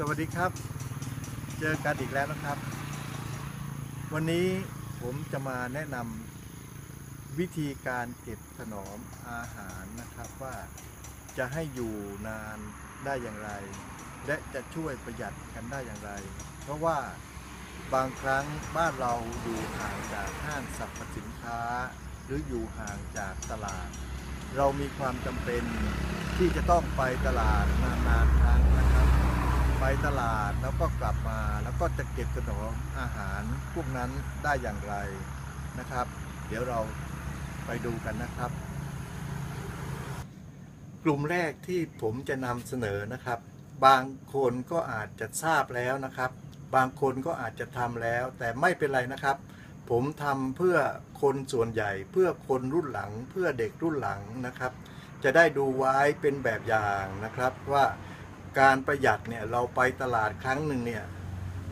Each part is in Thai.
สวัสดีครับ เจอกันอีกแล้วนะครับ วันนี้ผมจะมาแนะนำวิธีการเก็บถนอมอาหารนะครับว่าจะให้อยู่นานได้อย่างไร และจะช่วยประหยัดกันได้อย่างไร เพราะว่าบางครั้งบ้านเราอยู่ห่างจากห้างสรรพสินค้า หรืออยู่ห่างจากตลาด เรามีความจำเป็นที่จะต้องไปตลาดนานๆครั้งนะครับ ไปตลาดแล้วก็กลับมาแล้วก็จะเก็บขนมอาหารพวกนั้นได้อย่างไรนะครับ เดี๋ยวเราไปดูกันนะครับ กลุ่มแรกที่ผมจะนำเสนอนะครับ บางคนก็อาจจะทราบแล้วนะครับ บางคนก็อาจจะทำแล้ว แต่ไม่เป็นไรนะครับ ผมทำเพื่อคนส่วนใหญ่ เพื่อคนรุ่นหลัง เพื่อเด็กรุ่นหลังนะครับ จะได้ดูไว้เป็นแบบอย่างนะครับว่า การประหยัดเนี่ยเราไปตลาดครั้งหนึ่งเนี่ย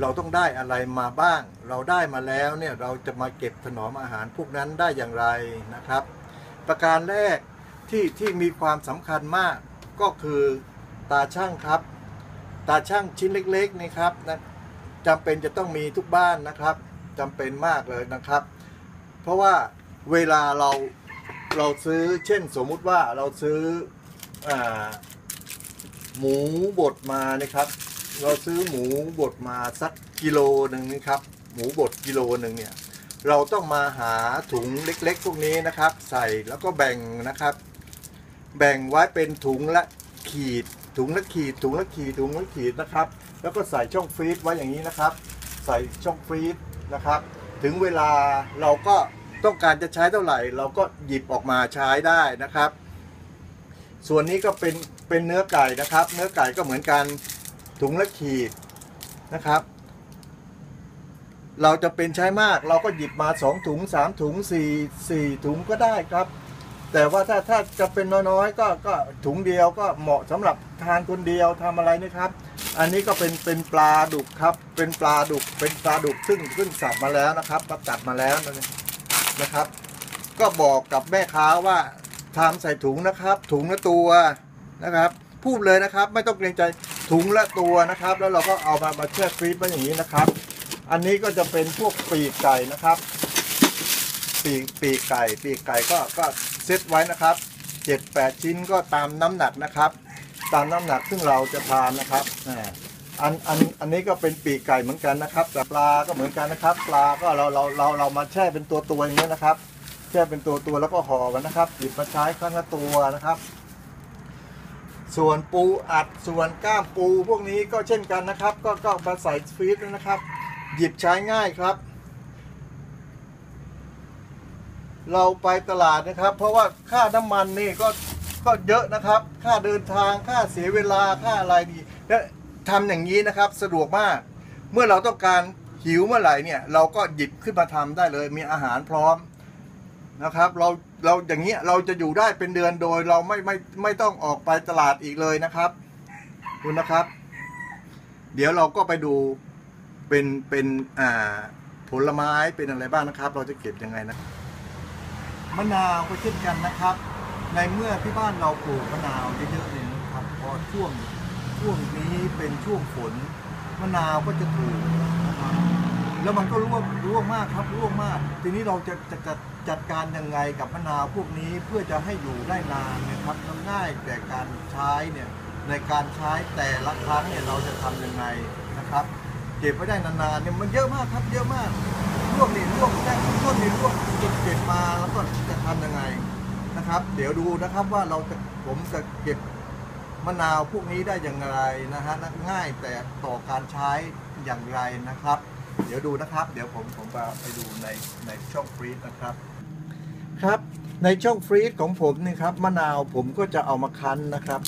เราต้องได้อะไรมาบ้าง เราได้มาแล้วเนี่ยเราจะมาเก็บถนอมอาหารพวกนั้นได้อย่างไรนะครับ ประการแรกที่ที่มีความสำคัญมากก็คือตาช่างครับ ตาช่างชิ้นเล็กๆนี่ครับนะจำเป็นจะต้องมีทุกบ้านนะครับจำเป็นมากเลยนะครับ เพราะว่าเวลาเราเราซื้อเช่นสมมุติว่าเราซื้ออ หมูบดมานะครับ เราซื้อหมูบดมาสักกิโลหนึ่งนะครับ หมูบดกิโลหนึ่งเนี่ยเราต้องมาหาถุงเล็กๆ พวกนี้นะครับ ใส่แล้วก็แบ่งนะครับ แบ่งไว้เป็นถุงละขีด ถุงละขีด ถุงละขีดถุงละขีดนะครับ แล้วก็ใส่ช่องฟรีซไว้อย่างนี้นะครับ ใส่ช่องฟรีซนะครับ ถึงเวลาเราก็ต้องการจะใช้เท่าไหร่ เราก็หยิบออกมาใช้ได้นะครับ ส่วนนี้ก็เป็น เป็นเนื้อไก่นะครับ เนื้อไก่ก็เหมือนกันถุงละขีดนะครับ เราจะเป็นใช้มากเราก็หยิบมา 2 ถุง 3 ถุง 4 4 ถุงก็ได้ครับ แต่ว่าถ้าถ้าจะเป็นน้อยๆก็ก็ถุงเดียวก็เหมาะสำหรับทานคนเดียวทำอะไรนะครับ อันนี้ก็เป็นเป็นปลาดุกครับ เป็นปลาดุกเป็นปลาดุกซึ่งซึ่งสับมาแล้วนะครับประกัดมาแล้วนะครับ ก็บอกกับแม่ค้าว่าทำใส่ถุงนะครับ ถุงละตัว นะครับ พูดเลยนะครับ ไม่ต้องเกรงใจถุงละตัวนะครับ แล้วเราก็เอามามาแช่ฟรีซไว้อย่างนี้นะครับ อันนี้ก็จะเป็นพวกปีกไก่นะครับ ปีกปีกไก่ ปีกไก่ก็ก็เซตไว้นะครับเจ็ดแปดชิ้นก็ตามน้ำหนักนะครับ ตามน้ำหนักซึ่งเราจะทานนะครับอันอันอันนี้ก็เป็นปีกไก่เหมือนกันนะครับแต่ปลาก็เหมือนกันนะครับ ปลาก็เราเราเราเรามาแช่เป็นตัวตัวอย่างนี้นะครับแช่เป็นตัวตัวแล้วก็ห่อมันนะครับหยิบมาใช้ครั้งละตัวนะครับ ส่วนปูอัดส่วนก้ามปูพวกนี้ก็เช่นกันนะครับ ก็ก็มาใส่ฟรีซนะครับ หยิบใช้ง่ายครับ เราไปตลาดนะครับ เพราะว่าค่าน้ำมันนี่ก็ก็เยอะนะครับ ค่าเดินทางค่าเสียเวลาค่าอะไรดีและทำอย่างนี้นะครับสะดวกมาก เมื่อเราต้องการหิวเมื่อไหร่เนี่ย เราก็หยิบขึ้นมาทำได้เลย มีอาหารพร้อมนะครับ เรา เราอย่างเงี้ยเราจะอยู่ได้เป็นเดือนโดยเราไม่ไม่ไม่ต้องออกไปตลาดอีกเลยนะครับดูนะครับ เดี๋ยวเราก็ไปดูเป็นเป็นอ่าผลไม้เป็นอะไรบ้างนะครับ เราจะเก็บยังไงนะมะนาวก็เช่นกันนะครับ ในเมื่อที่บ้านเราปลูกมะนาวเยอะๆเลยนะครับพอช่วงช่วงนี้เป็นช่วงฝนมะนาวก็จะถูกนะครับ แล้วมันก็ร่วงร่วงมากครับร่วงมาก ทีนี้เราจะจะจัดจัดการยังไงกับมะนาวพวกนี้เพื่อจะให้อยู่ได้นานนะครับมันง่ายแต่การใช้เนี่ยในการใช้แต่ละครั้งเนี่ยเราจะทำยังไงนะครับเก็บไว้ได้นานๆเนี่ยมันเยอะมากครับเยอะมากร่วงนี่ร่วงแค่ต้นนี่ร่วงจนเก็บมาแล้วก็จะทำยังไงนะครับ เดี๋ยวดูนะครับว่าเราจะผมจะเก็บมะนาวพวกนี้ได้อย่างไรนะฮะง่ายแต่ต่อการใช้อย่างไรนะครับ เดี๋ยวดูนะครับ เดี๋ยวผมผมไปดูในในช่องฟรีซนะครับ ครับ ในช่องฟรีซของผมนี่ครับมะนาวผมก็จะเอามาคั้นนะครับ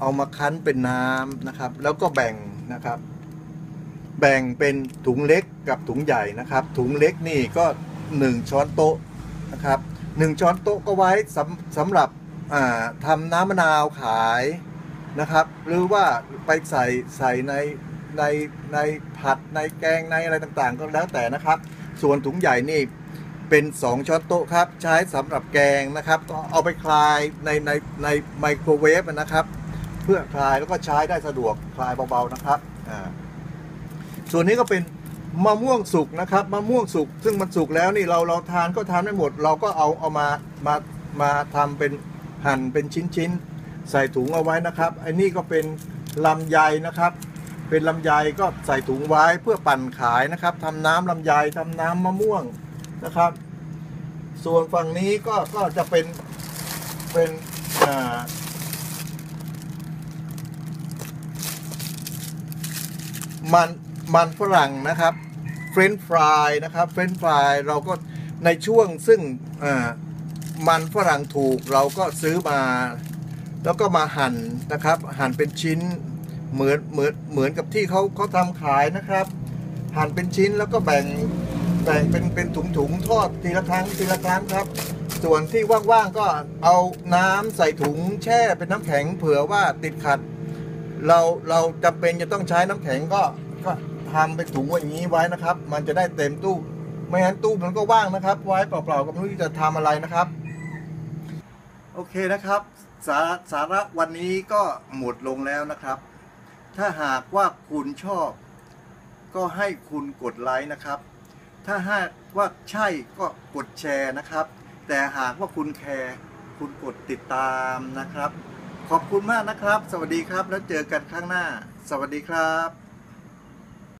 เอามาคั้นเป็นน้ำนะครับ แล้วก็แบ่งนะครับ แบ่งเป็นถุงเล็กกับถุงใหญ่นะครับ ถุงเล็กนี่ก็1ช้อนโต๊ะนะครับ1ช้อนโต๊ะก็ไว้สำสำหรับทำน้ำมะนาวขายนะครับ หรือว่าไปใส่ใส่ใน ในในผัดในแกงในอะไรต่างๆ ก็แล้วแต่นะครับ ส่วนถุงใหญ่นี่เป็น 2 ช้อนโต๊ะครับ ใช้สำหรับแกงนะครับก็เอาไปคลายในในในไมโครเวฟนะครับ เพื่อคลายแล้วก็ใช้ได้สะดวกคลายเบาๆนะครับอ่าส่วนนี้ก็เป็นมะม่วงสุกนะครับมะม่วงสุกซึ่งมันสุกแล้วนี่เราเราทานก็ทานไม่หมด เราก็เอาเอามามามาทำเป็นหั่นเป็นชิ้นๆ ใส่ถุงเอาไว้นะครับไอ้นี่ก็เป็นลำไยนะครับ เป็นลำไยก็ใส่ถุงไว้เพื่อปั่นขายนะครับทำน้ำลำไยทำน้ำมะม่วงนะครับ ส่วนฝั่งนี้ก็ก็จะเป็นเป็นอ่ามันมันฝรั่งนะครับเฟรนฟรายนะครับเฟรนฟรายเราก็ในช่วงซึ่งอ่ามันฝรั่งถูกเราก็ซื้อมา แล้วก็มาหั่นนะครับ หั่นเป็นชิ้น เหมือนเหมือนเหมือนกับที่เขาเขาทำขายนะครับ หั่นเป็นชิ้นแล้วก็แบ่งแบ่งเป็นเป็นถุงถุงทอดทีละครั้งทีละครั้งครับ ส่วนที่ว่างๆก็เอาน้ำใส่ถุงแช่เป็นน้ำแข็งเผื่อว่าติดขัด เราเราจำเป็นจะต้องใช้น้ำแข็งก็ก็ทำเป็นถุงไว้อย่างนี้ไว้นะครับ มันจะได้เต็มตู้ไม่งั้นตู้มันก็ว่างนะครับ ไว้เปล่าๆก็ไม่รู้จะทำอะไรนะครับ โอเคนะครับ สาสาระวันนี้ก็หมดลงแล้วนะครับ ถ้าหากว่าคุณชอบ ก็ให้คุณกดไลค์นะครับ ถ้าหากว่าใช่ก็กดแชร์นะครับ แต่หากว่าคุณแคร์คุณกดติดตามนะครับ ขอบคุณมากนะครับ สวัสดีครับแล้วเจอกันข้างหน้า สวัสดีครับ